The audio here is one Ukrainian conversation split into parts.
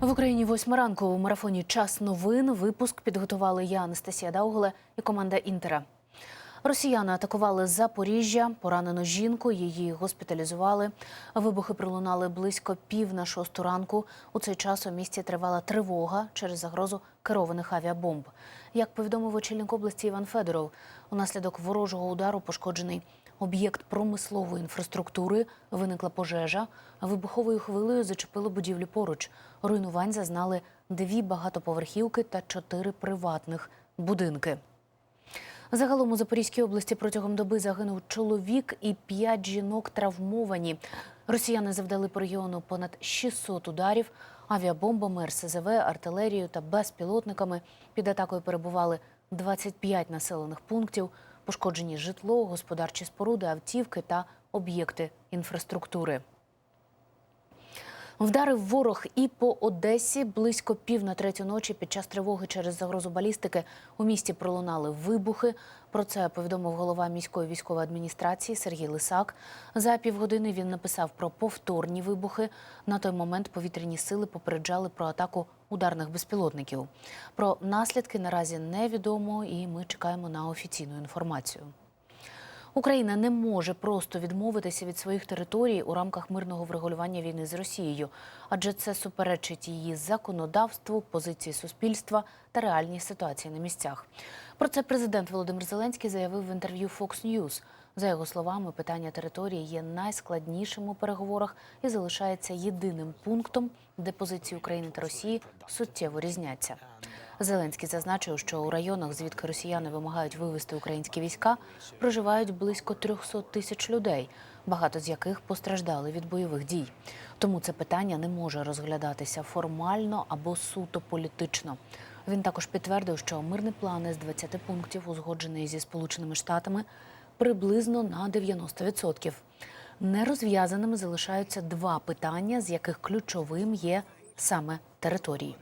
В Україні восьма ранку у марафоні Час новин. Випуск підготували я, Анастасія Даугле і команда Інтера. Росіяни атакували Запоріжжя, поранено жінку, її госпіталізували. Вибухи пролунали близько пів на шосту ранку. У цей час у місті тривала тривога через загрозу керованих авіабомб. Як повідомив очільник області Іван Федоров, унаслідок ворожого удару пошкоджений об'єкт промислової інфраструктури, виникла пожежа. Вибуховою хвилею зачепило будівлю поруч. Руйнувань зазнали дві багатоповерхівки та чотири приватних будинки. Загалом у Запорізькій області протягом доби загинув чоловік і п'ять жінок травмовані. Росіяни завдали по регіону понад 600 ударів авіабомбами, РСЗВ, артилерією та безпілотниками. Під атакою перебували 25 населених пунктів, пошкоджені житло, господарчі споруди, автівки та об'єкти інфраструктури. Вдарив ворог і по Одесі близько пів на третю ночі під час тривоги через загрозу балістики у місті пролунали вибухи. Про це повідомив голова міської військової адміністрації Сергій Лисак. За півгодини він написав про повторні вибухи. На той момент повітряні сили попереджали про атаку ударних безпілотників. Про наслідки наразі невідомо, і ми чекаємо на офіційну інформацію. Україна не може просто відмовитися від своїх територій у рамках мирного врегулювання війни з Росією, адже це суперечить її законодавству, позиції суспільства та реальній ситуації на місцях. Про це президент Володимир Зеленський заявив в інтерв'ю Fox News. За його словами, питання території є найскладнішим у переговорах і залишається єдиним пунктом, де позиції України та Росії суттєво різняться. Зеленський зазначив, що у районах, звідки росіяни вимагають вивести українські війська, проживають близько 300 тисяч людей, багато з яких постраждали від бойових дій. Тому це питання не може розглядатися формально або суто політично. Він також підтвердив, що мирний план із 20 пунктів, узгоджений зі Сполученими Штатами, приблизно на 90%. Нерозв'язаними залишаються два питання, з яких ключовим є саме території.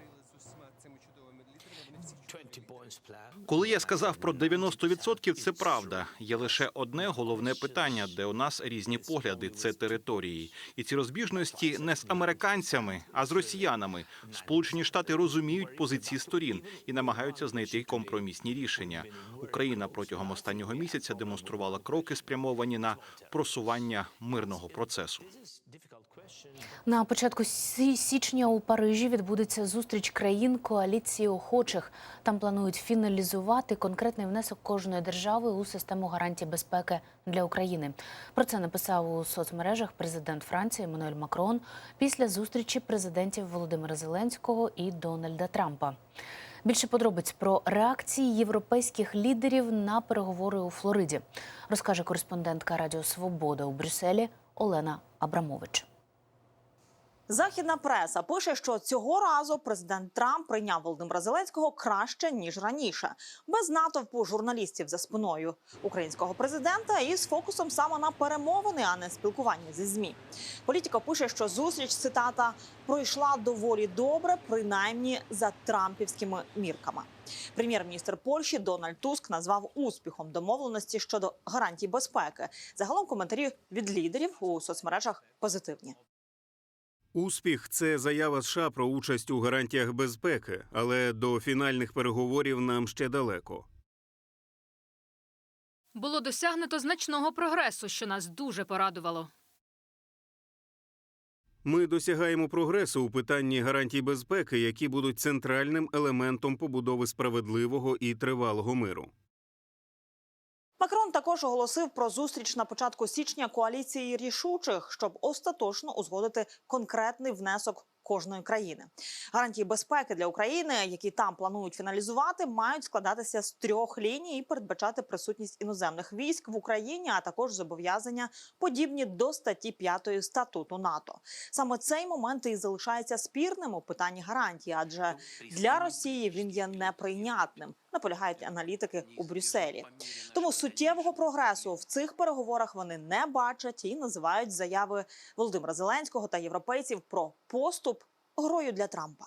Коли я сказав про 90%, це правда. Є лише одне головне питання, де у нас різні погляди це території. І ці розбіжності не з американцями, а з росіянами. Сполучені Штати розуміють позиції сторін і намагаються знайти компромісні рішення. Україна протягом останнього місяця демонструвала кроки, спрямовані на просування мирного процесу. На початку сі- січня у Парижі відбудеться зустріч країн коаліції охочих. Там планують фіналізувати конкретний внесок кожної держави у систему гарантій безпеки для України. Про це написав у соцмережах президент Франції Еммануель Макрон після зустрічі президентів Володимира Зеленського і Дональда Трампа. Більше подробиць про реакції європейських лідерів на переговори у Флориді розкаже кореспондентка Радіо Свобода у Брюсселі Олена Абрамович. Західна преса пише, що цього разу президент Трамп прийняв Володимира Зеленського краще ніж раніше, без натовпу журналістів за спиною українського президента і з фокусом саме на перемовини, а не спілкування зі змі. Політика пише, що зустріч цитата пройшла доволі добре, принаймні за трампівськими мірками. Прем'єр-міністр Польщі Дональд Туск назвав успіхом домовленості щодо гарантій безпеки. Загалом коментарі від лідерів у соцмережах позитивні. Успіх це заява США про участь у гарантіях безпеки, але до фінальних переговорів нам ще далеко. Було досягнуто значного прогресу, що нас дуже порадувало. Ми досягаємо прогресу у питанні гарантій безпеки, які будуть центральним елементом побудови справедливого і тривалого миру. Макрон також оголосив про зустріч на початку січня коаліції рішучих, щоб остаточно узгодити конкретний внесок кожної країни. Гарантії безпеки для України, які там планують фіналізувати, мають складатися з трьох ліній і передбачати присутність іноземних військ в Україні, а також зобов'язання подібні до статті 5 статуту НАТО. Саме цей момент і залишається спірним у питанні гарантії, адже для Росії він є неприйнятним. Наполягають аналітики у Брюсселі. Тому суттєвого прогресу в цих переговорах вони не бачать і називають заяви Володимира Зеленського та європейців про поступ грою для Трампа.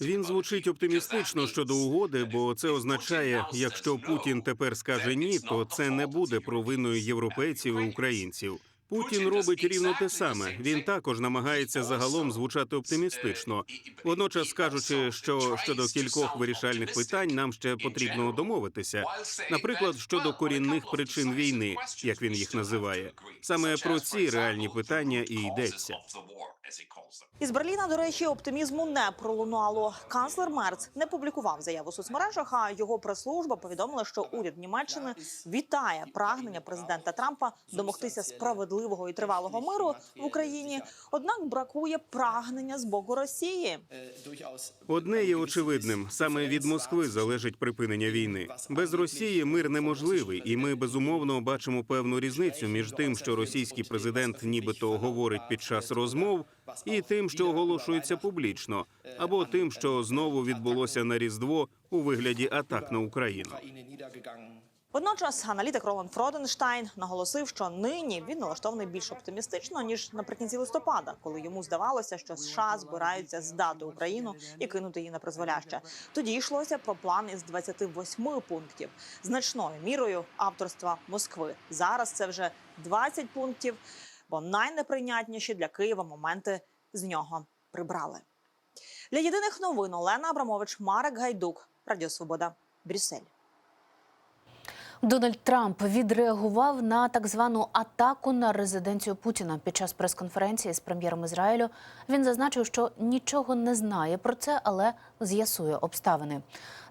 Він звучить оптимістично щодо угоди, бо це означає, якщо Путін тепер скаже ні, то це не буде провиною європейців і українців. Путін робить рівно те саме. Він також намагається загалом звучати оптимістично. Водночас кажучи, що щодо кількох вирішальних питань нам ще потрібно домовитися. Наприклад, щодо корінних причин війни, як він їх називає. Саме про ці реальні питання і йдеться. Із Берліна, до речі, оптимізму не пролунало. Канцлер Мерц не публікував заяву у соцмережах. А його прес-служба повідомила, що уряд Німеччини вітає прагнення президента Трампа домогтися справедливого і тривалого миру в Україні. Однак бракує прагнення з боку Росії. Одне є очевидним: саме від Москви залежить припинення війни. Без Росії мир неможливий, і ми безумовно бачимо певну різницю між тим, що російський президент нібито говорить під час розмов, і тим, що оголошується публічно, або тим, що знову відбулося на різдво у вигляді атак на Україну. Водночас аналітик Роланд Фроденштайн наголосив, що нині він налаштований більш оптимістично ніж наприкінці листопада, коли йому здавалося, що США збираються здати Україну і кинути її на призволяще. Тоді йшлося про план із 28 пунктів, значною мірою авторства Москви. Зараз це вже 20 пунктів, бо найнеприйнятніші для Києва моменти з нього прибрали. Для єдиних новин Олена Абрамович, Марек Гайдук, Радіо Свобода, Брюссель. Дональд Трамп відреагував на так звану атаку на резиденцію Путіна під час прес-конференції з прем'єром Ізраїлю. Він зазначив, що нічого не знає про це, але з'ясує обставини.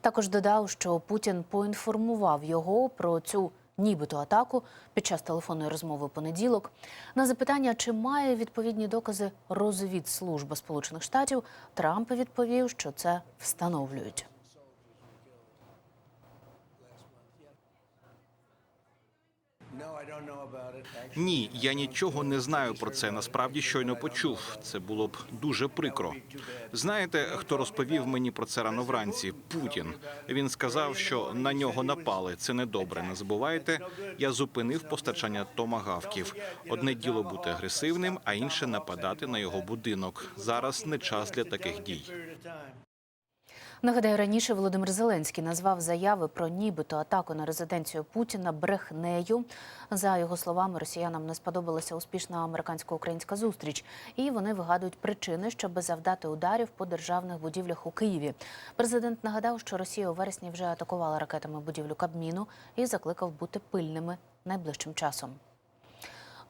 Також додав, що Путін поінформував його про цю нібито атаку під час телефонної розмови понеділок. На запитання, чи має відповідні докази розвідслужба Сполучених Штатів, Трамп відповів, що це встановлюють. Ні, я нічого не знаю про це. Насправді щойно почув. Це було б дуже прикро. Знаєте, хто розповів мені про це рано вранці? Путін. Він сказав, що на нього напали. Це недобре. Не забувайте. Я зупинив постачання томагавків. Одне діло бути агресивним, а інше нападати на його будинок. Зараз не час для таких дій. Нагадаю, раніше Володимир Зеленський назвав заяви про нібито атаку на резиденцію Путіна брехнею. За його словами, росіянам не сподобалася успішна американсько-українська зустріч, і вони вигадують причини, щоб завдати ударів по державних будівлях у Києві. Президент нагадав, що Росія у вересні вже атакувала ракетами будівлю Кабміну і закликав бути пильними найближчим часом.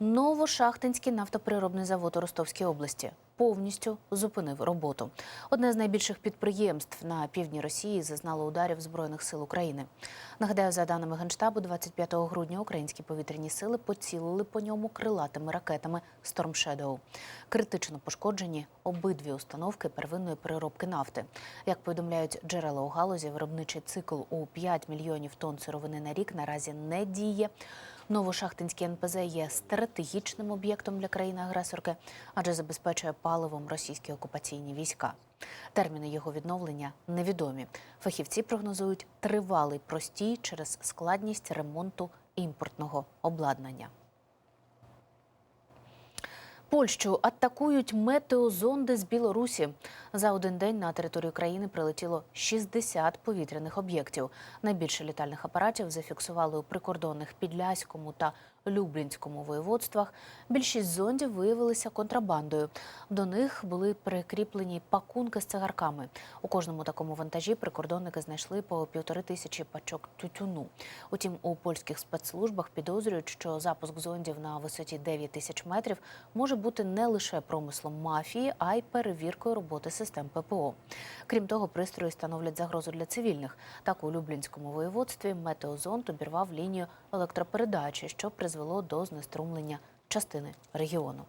Новошахтинський нафтоприробний завод у Ростовській області повністю зупинив роботу. Одне з найбільших підприємств на півдні Росії зазнало ударів збройних сил України. Нагадаю, за даними генштабу, 25 грудня українські повітряні сили поцілили по ньому крилатими ракетами Storm Shadow. Критично пошкоджені обидві установки первинної переробки нафти. Як повідомляють джерела у галузі, виробничий цикл у 5 мільйонів тонн сировини на рік наразі не діє. Новошахтинський НПЗ є стратегічним об'єктом для країни-агресорки, адже забезпечує паливом російські окупаційні війська. Терміни його відновлення невідомі. Фахівці прогнозують тривалий простій через складність ремонту імпортного обладнання. Польщу атакують метеозонди з Білорусі. За один день на територію країни прилетіло 60 повітряних об'єктів. Найбільше літальних апаратів зафіксували у прикордонних Підляському та Люблінському воєводствах. Більшість зондів виявилися контрабандою. До них були прикріплені пакунки з цигарками. У кожному такому вантажі прикордонники знайшли по півтори тисячі пачок тютюну. Утім, у польських спецслужбах підозрюють, що запуск зондів на висоті 9 тисяч метрів може бути не лише промислом мафії, а й перевіркою роботи систем ППО. Крім того, пристрої становлять загрозу для цивільних. Так у Люблінському воєводстві метеозонд обірвав лінію електропередачі, що призвело до знеструмлення частини регіону.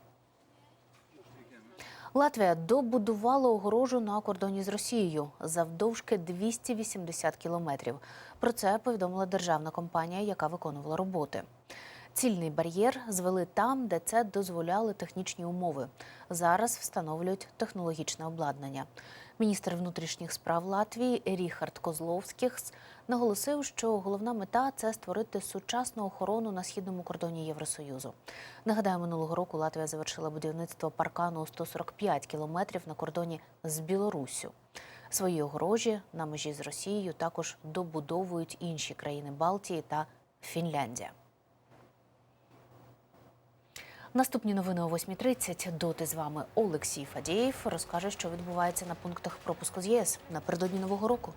Латвія добудувала огорожу на кордоні з Росією завдовжки 280 кілометрів. Про це повідомила державна компанія, яка виконувала роботи. Цільний бар'єр звели там, де це дозволяли технічні умови. Зараз встановлюють технологічне обладнання. Міністр внутрішніх справ Латвії Ріхард Козловських наголосив, що головна мета це створити сучасну охорону на східному кордоні Євросоюзу. Нагадаю, минулого року Латвія завершила будівництво паркану у 145 кілометрів на кордоні з Білоруссю. Свої огорожі на межі з Росією також добудовують інші країни Балтії та Фінляндія. Наступні новини о 8.30. Доти з вами Олексій Фадієв розкаже, що відбувається на пунктах пропуску з ЄС напередодні нового року.